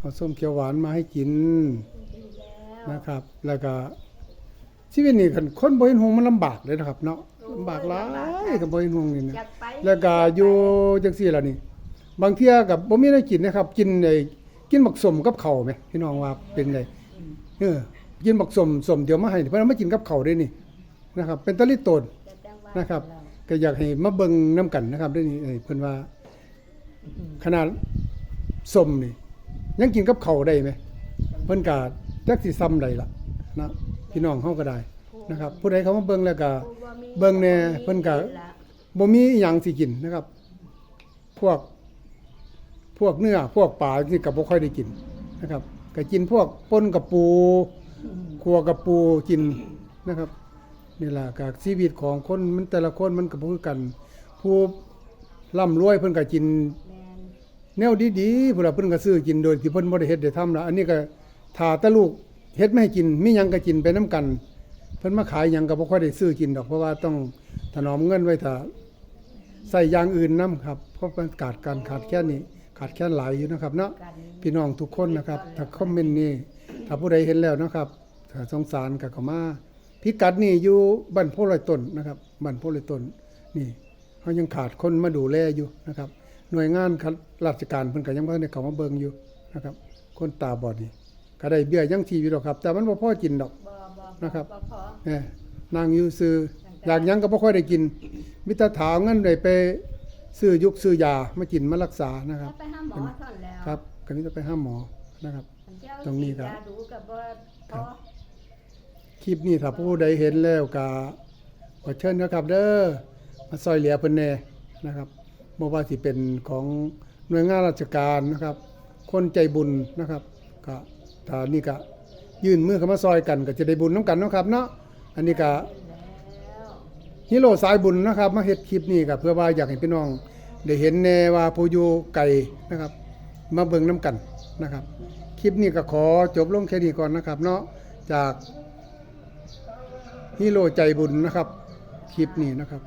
เอาส้มเขียวหวานมาให้กินนะครับ แล้วก็ชีวิตนี่คันคนบ่เห็นหงมันลำบากเลยนะครับ เนาะลำบากหลายกับบ่เห็นหงนี่นะอยากไปแล้วก็อยู่จังซี่ล่ะนี่ บางเที่ยกับบ่มีได้กินนะครับ กินไอ้กินบักสมกับข้าวไหมพี่น้องว่าเป็นไงเออกินบักสมสมเดี๋ยวมาให้เพิ่นเอามากินกับข้าวได้นี่นะครับ เป็นตะลิโตน จะจังว่านะครับ ก็อยากให้มาเบิ่งน้กันนะครับได้นี่เอ้ยเพิ่นว่าขนาดสมนี่ ยังกินกับเข้าวได้ไหมเพิ่นก็จักสิซ้ำใดล่ะนะพี่น้องเฮาก็ได้นะครับ ผู้ใดเขามาเบิ่งแล้วก็เบิ่งแน่เพิ่นก็บ่มีอิหยังสิกินนะครับ พวกพวกเนื้อพวกปลาที่ก็บ่ค่อยได้กินนะครับก็กินพวกป่นกับปูขัวกับปูกินนะครับนี่ล่ะก็ชีวิตของคนมันแต่ละคนมันก็บ่คือกัน ผู้ร่ำรวยเพิ่นก็กิน แม่นแนวดีๆพุ่นล่ะเพิ่นก็ซื้อกินโดยที่เพิ่นบ่ได้เฮ็ดได้ทำละอันนี้ก็ถ้าแต่ลูกเฮ็ดไม่ให้กินมีหยังก็กินไปนํกัน เพิ่นมาขายหยังก็บ่ค่อยได้ซื้อกินดอกเพราะว่าต้องถนอมเงินไว้ถ้าใส่อย่างอื่นนํครับเพราะมันขาดการขาดแคลนนี่ขาดแคลนหลายอยู่นะครับเนาะกันพี่น้องทุกคนนะครับ ถ้าคอมเมนต์นี่ถ้าผู้ใดเห็นแล้วนะครับถ้าสงสารก็เข้ามาพิกัดนี่อยู่บ้านโพลอยต้นนะครับบ้านโพลอยต้นนี่เขายังขาดคนมาดูแลอยู่นะครับ หน่วยงานราชการเพิ่นก็ยังบ่ทันได้เข้ามาเบิ่งอยู่นะครับ คนตาบอดนี่ก็ได้เบี้ยยังชีวิตหรอกครับ แต่มันบ่พอกินดอก บ่บ่นะครับ บ่พอเอ้นางอยู่ซื้ออยากหยังก็บ่ค่อยได้กินมิตรถาเอาเงินได้ไปซื้อยุกซื้อยามากินมารักษานะครับถ้าไปหาหมอเท่านั้นแล้วครับก็นี้จะไปหาหมอนะครับเจ้าตรงนี้ครับฉีดยาดูก็บ่พอคลิปนี้ถ้าผู้ใดเห็นแล้วก็ขอเชิญนะครับ เด้อมาซอยเหลือเพิ่นแน่นะครับ บ่ว่าสิเป็นของหน่วยงานราชการนะครับ คนใจบุญนะครับก็ถ้านี่ก็ยื่นมือเข้ามาซอยกันก็จะได้บุญน้ำกันนะครับเนาะอันนี้ก็ฮีโร่สายบุญนะครับ มาเฮ็ดคลิปนี้ก็เพื่อว่าอยากให้พี่น้องได้เห็นแนว่าผู้อยู่ไกลนะครับ มาเบิ่งน้ำกันนะครับ คลิปนี้ก็ขอจบลงแค่นี้ก่อนนะครับ เนาะจากฮีโร่ใจบุญนะครับ คลิปนี้นะครับ